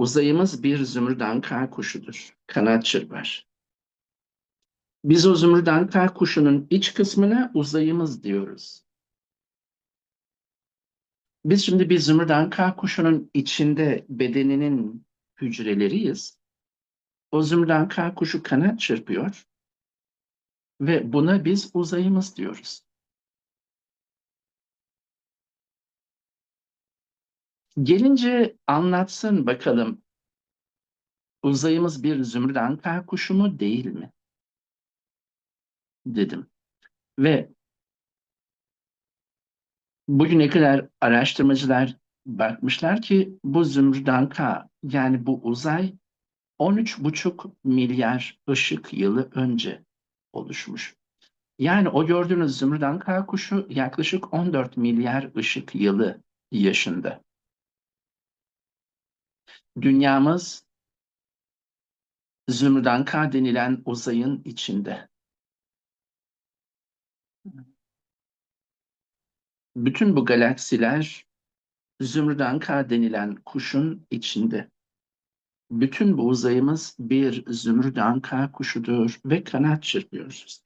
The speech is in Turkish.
uzayımız bir zümrüt anka kuşudur. Kanat çırpar. Biz o zümrüt anka kuşunun iç kısmına uzayımız diyoruz. Biz şimdi bir zümrüt anka kuşunun içinde bedeninin hücreleriyiz. O zümrüt anka kuşu kanat çırpıyor ve buna biz uzayımız diyoruz. Gelince anlatsın bakalım. Uzayımız bir zümrüt anka kuşu mu değil mi? Dedim. Ve bugüne kadar araştırmacılar bakmışlar ki bu zümrüt anka yani bu uzay 13,5 milyar ışık yılı önce oluşmuş. Yani o gördüğünüz zümrüt anka kuşu yaklaşık 14 milyar ışık yılı yaşında. Dünyamız Zümrüt Anka denilen uzayın içinde. Bütün bu galaksiler Zümrüt Anka denilen kuşun içinde. Bütün bu uzayımız bir Zümrüt Anka kuşudur ve kanat çırpıyoruz.